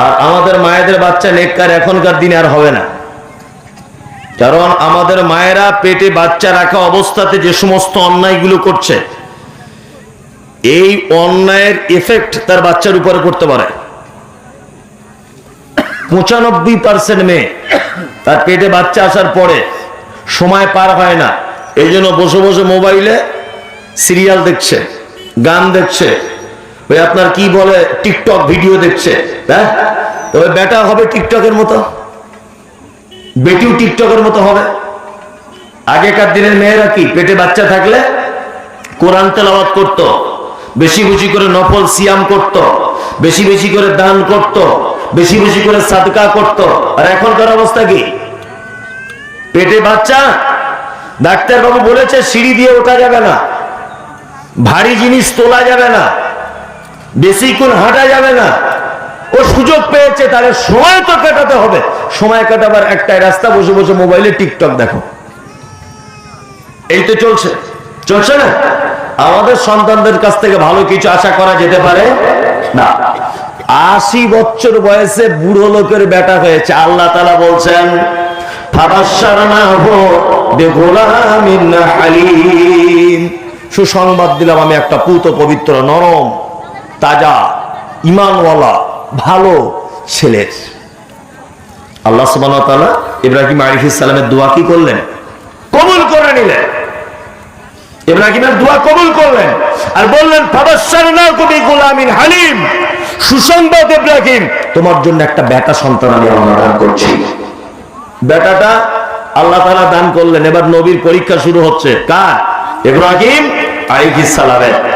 আর আমাদের মায়েদের বাচ্চা নেককার এখনকার দিনে আর হবে না। কারণ আমাদের মায়েরা পেটে বাচ্চা রাখা অবস্থাতে যে সমস্ত অন্যায়গুলো করছে, এই অন্যায়ের এফেক্ট তার বাচ্চার উপরে পড়তে পারে। পঁচানব্বই পার্সেন্ট মেয়ে তার পেটে বাচ্চা আসার পরে সময় পার হয় না। এই জন্য বসে বসে মোবাইলে সিরিয়াল দেখছে, গান দেখছে ওই আপনার কি বলে টিকটক ভিডিও দেখছে? হ্যাঁ? তবে বেটা হবে টিকটকের মতো। বেটিও টিকটকের মতো হবে। আগেকার দিনের মেয়েরা কি, পেটে বাচ্চা থাকলে কোরআন তেলাওয়াত করত, বেশি বেশি করে নফল সিয়াম করত, বেশি বেশি করে দান করত, বেশি বেশি করে সাদকা করত। আর এখনকার অবস্থা কি? পেটে বাচ্চা ডাক্তার বাবু বলেছে, সিঁড়ি দিয়ে ওঠা যাবে না। ভারী জিনিস তোলা যাবে না। বেশিক্ষণ হাঁটা যাবে না। ও সুযোগ পেয়েছে, তাহলে সময় তো কাটাতে হবে। সময় কাটাবার একটাই রাস্তা, বসে বসে মোবাইলে টিকটক দেখো। এই তো চলছে। চলছে না? আমাদের সন্তানদের কাছ থেকে ভালো কিছু আশা করা যেতে পারে? না। আশি বছর বয়সে বুড়ো লোকের বেটা হয়েছে। আল্লাহ তালা বলছেন। সুসংবাদ দিলাম আমি একটা পুত পবিত্র নরম তাজা, ইমানওয়ালা, ভালো ছেলের আল্লাহ তাআলা ইব্রাহিম আলাইহিস সালামের দোয়া কি করলেন? কবুল করে নিলেন। ইব্রাহিমের দোয়া কবুল করলেন। আর বললেন বিগুলামিন হালিম। সুসংবাদ ইব্রাহিম, তোমার জন্য একটা বেটা সন্তান আমি দান করছি। বেটাটা আল্লাহ তাআলা দান করলেন। এবার নবীর পরীক্ষা শুরু হচ্ছে। কার? ইব্রাহিম আলাইহিস সালামের।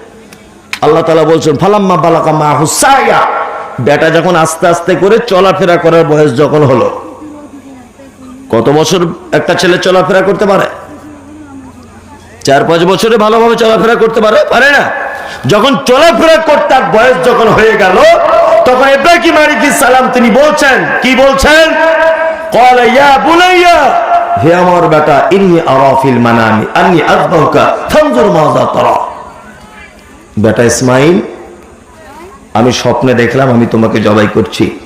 আল্লাহ তাআলা বলছেন, ফালাম্মা বালাকা মা হুসায়া। বেটা যখন আস্তে আস্তে করে চলাফেরা করার বয়স যখন হলো, কত বছর একটা ছেলে চলাফেরা করতে পারে? চার, পাঁচ বছরে ভালোভাবে চলাফেরা করতে পারে? পারে না। যখন চলাফেরা করতে বয়স যখন হয়ে গেল, তখন ইব্রাহিম আলাইহিস সালাম তিনি বলছেন, কি বলছেন? হে আমার বেটা, ইন্নী আরা ফিল মানামি, আন্নী আযবাহুকা ফানজুর মাযা তারা। বেটা ইসমাইল, আমি স্বপ্নে দেখলাম আমি তোমাকে জবাই করছি।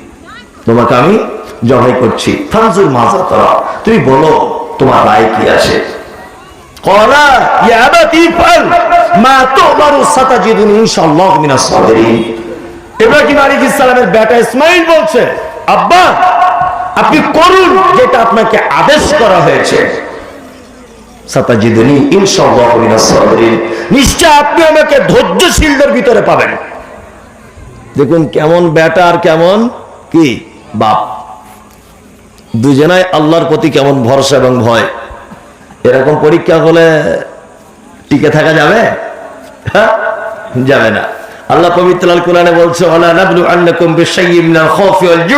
তোমাকে আমি জবাই করছি। তারা তুমি বলো, তোমার রায় কি আবাতি ফাল, মা ইনশাআল্লাহ ইব্রাহিম বেটা ইসমাইল বলছে, আব্বা, আপনি করুন যেটা আপনাকে আদেশ করা হয়েছে। নিশ্চয় আপনি আমাকে ধৈর্যশীলদের ভিতরে পাবেন। দেখুন কেমন বেটা আর কেমন কি? বাপ। দুজনাই আল্লাহর প্রতি কেমন ভরসা এবং ভয়। এরকম পরীক্ষা হলে টিকে থাকা যাবে? হ্যাঁ? যাবে না। আল্লাহ পবিত্র আল বলছে, ওয়ালা নাবলু আন্নাকুম বিশাইয়্যিন মিনাল খাউফি ওয়াল জু'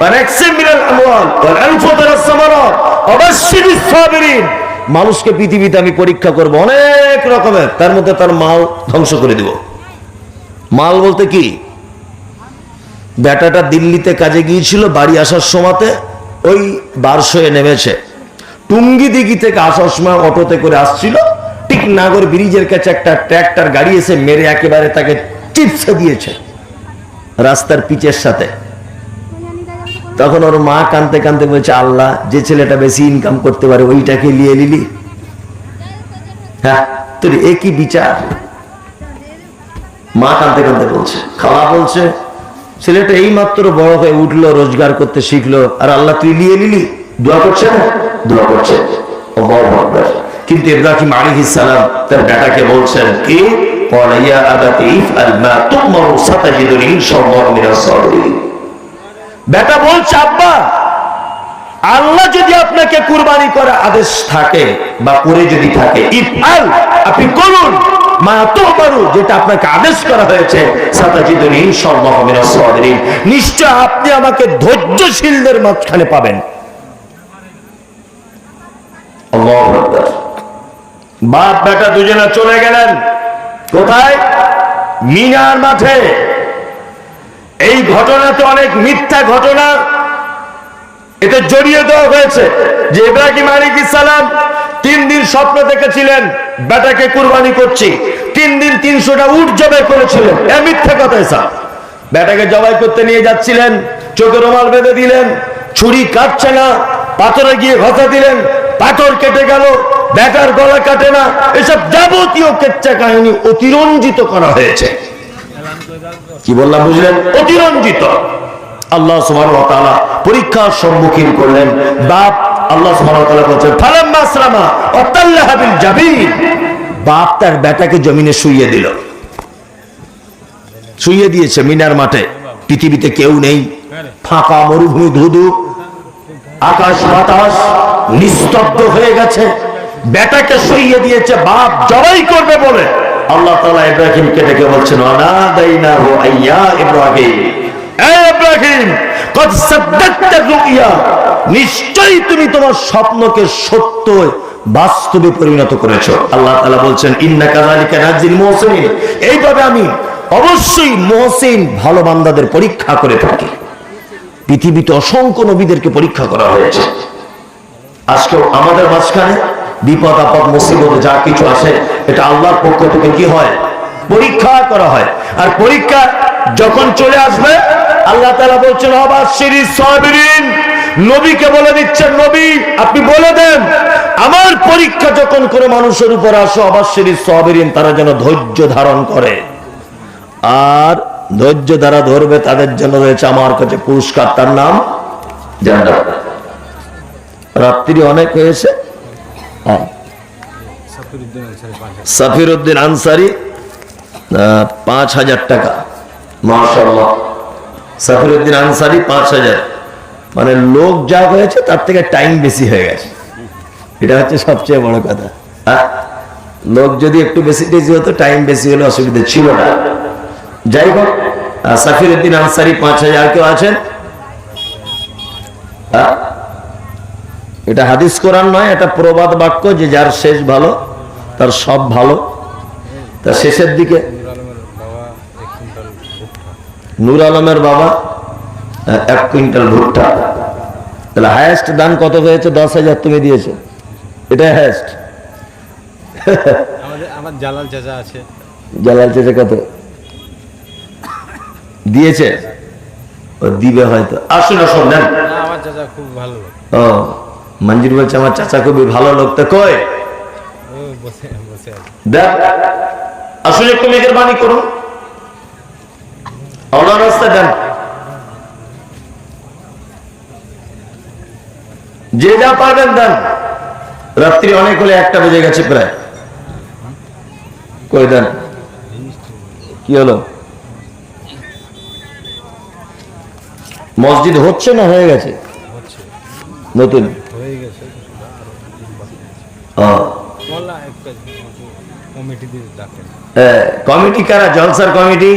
ওয়া নাকসিম মিনাল আমওয়াল ওয়াল সামারাত। ওয়া বাশশিরিস সাবিরিন। মানুষকে পৃথিবীতে আমি পরীক্ষা করব অনেক রকমের। তার মধ্যে তার মাল ধ্বংস করে দিব। মাল বলতে কি? বেটাটা দিল্লিতে কাজে গিয়েছিল, বাড়ি আসার সময়তে ওই বারশোয়ে নেমেছে। টুঙ্গি দিঘি থেকে আসার সময় অটোতে করে আসছিল। ঠিক নাগর ব্রিজের কাছে একটা ট্র্যাক্টর গাড়ি এসে মেরে একেবারে তাকে চিপসে দিয়েছে। রাস্তার পিচের সাথে। তখন ওর মা কানতে কানতে বলছে, আল্লাহ, যে ছেলেটা বেশি ইনকাম করতে পারে, ওইটাকে নিয়ে নিলি হ্যাঁ তোর একই বিচার? মা কানতে কানতে বলছে খাওয়া বলছে, ছেলেটা এই মাত্র বড় হয়ে উঠল, রোজগার করতে শিখলো, আর আল্লাহ তুই নিয়ে নিলি? দোয়া করছে না? দোয়া করছে। কিন্তু ইব্রাহিম আলী ইসালাম তার বেটাকে বলছেন, কি? ইয়া আবাতি ইফআল মা তুমারু সাতাজিদুন ইনশাআল্লাহ মিনাস সাবিরিন। বেটা বলছে, আব্বা, আল্লাহ যদি আপনাকে কুরবানি করার আদেশ থাকে বা করে যদি থাকে, ইফআল আপনি করুন। করা ধৈর্যশীলদের মাঝখানে পাবেন। বাপ, বেটা দুজনে চলে গেলেন। কোথায়? মিনার মাঠে। ঘটনাতে অনেক মিথ্যা ঘটনা। এতে জড়িয়ে দেওয়া হয়েছে যে ইব্রাহিম আলিক ইসালাম তিন দিন স্বপ্ন দেখেছিলেন, বেটাকে কুরবানি করছি। তিন দিন তিনশোটা উট জবাই করেছিলেন। এ মিথ্যা কথা এসব। বেটাকে জবাই করতে নিয়ে যাচ্ছিলেন, চোখে রুমাল বেঁধে দিলেন, ছুরি কাটছে না, পাথরে গিয়ে ঘষা দিলেন, পাথর কেটে গেল, বেটার গলা কাটে না। এসব যাবতীয় কেচ্চা কাহিনী অতিরঞ্জিত করা হয়েছে। কি বললাম বুঝলেন? অতিরঞ্জিত। আল্লাহ ওয়া পরীক্ষার সম্মুখীন করলেন। বাপ আল্লাহ সুবহানাহু ওয়া তাআলা বলেন ফালাম্মা আসলামা ওয়াতাল্লাহা বিল জাবিন। বাপ তার বেটাকে জমিনে শুইয়ে দিল। শুইয়ে দিয়েছে মিনার মাঠে। পৃথিবীতে কেউ নেই। ফাঁকা মরুভূমি ধুধু। আকাশ বাতাস নিস্তব্ধ হয়ে গেছে। বেটাকে শুইয়ে দিয়েছে, বাপ জবাই করবে বলে। আল্লাহ তাআলা ইব্রাহিমকে ডেকে বলছেন, অনাদাইনাহু আইয়া ইব্রাহিম। নিশ্চয়ই তুমি তোমার স্বপ্নকে সত্য বাস্তবে পরিণত করেছ। আল্লাহ তাআলা বলছেন ইন্না কাযালিকা নাজিল মুহসিনিন। এইভাবে আমি অবশ্যই মুহসিন ভালো বান্দাদের পরীক্ষা করে থাকি। পৃথিবীতে অসংখ্য নবীদেরকে পরীক্ষা করা হয়েছে। আজকেও আমাদের মাঝখানে বিপদ, আপদ, মুসিবত, যা কিছু আসে, এটা আল্লাহর পক্ষ থেকে কি হয়? পরীক্ষা করা হয়। আর পরীক্ষা যখন চলে আসবে, আল্লাহ তাআলা বলছেন সাবিরিন। নবীকে বলে দিচ্ছেন, নবী, আপনি বলে দেন, আমার পরীক্ষা যখন করে মানুষের উপর আসে সিরিজ সাবিরিন, তারা যেন ধৈর্য ধারণ করে। আর ধৈর্য দ্বারা ধরবে, তাদের জন্য রয়েছে আমার কাছে পুরস্কার। তার নাম জান্নাত। রাত্রি অনেক হয়েছে হ্যাঁ। সাফির উদ্দিন আনসারি পাঁচ হাজার টাকা। মাশাল্লাহ সাফির উদ্দিন আনসারি পাঁচ হাজার। মানে লোক যা হয়েছে, তার থেকে টাইম বেশি হয়ে গেছে। এটা হচ্ছে সবচেয়ে বড় কথা? লোক যদি একটু বেশি বেশি হতো টাইম বেশি হলে অসুবিধা ছিল না। যাই হোক সাফির উদ্দিন আনসারি পাঁচ হাজার। কেউ আছেন? এটা হাদিস কোরআন নয়, এটা প্রবাদ বাক্য যে যার শেষ ভালো। তার সব ভালো। তার শেষের দিকে নূর আলমের বাবা এক কুইন্টাল ভুট্টা। তাহলে হায়েস্ট দান কত হয়েছে? দশ হাজার তুমি দিয়েছ। এটা হায়েস্ট আমার জালাল চাচা আছে। জালাল চেচে কত? দিয়েছে? ও দিবে হয়তো। আসুন আসুন নেন। আমার চাচা খুব ভালো। ও মঞ্জুর বলছে আমার চাচা খুবই ভালো লোক। তো কই ও বসে বসে আছে দেখ আসলে একটু করুন। আল্লাহ রাস্তা দেন। যে যা পারবেন দেন। রাত্রি অনেক হলে একটা বেজে গেছে প্রায়। কই দেন? কি হলো? মসজিদ হচ্ছে না হয়ে গেছে? নতুন? হয়ে গেছে কমিটি কমিটি কারা? জলসার কমিটি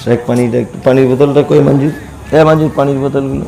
শেখ পানিটা পানির বোতলটা কই মঞ্জুর হ্যাঁ মঞ্জুর পানির বোতলগুলো।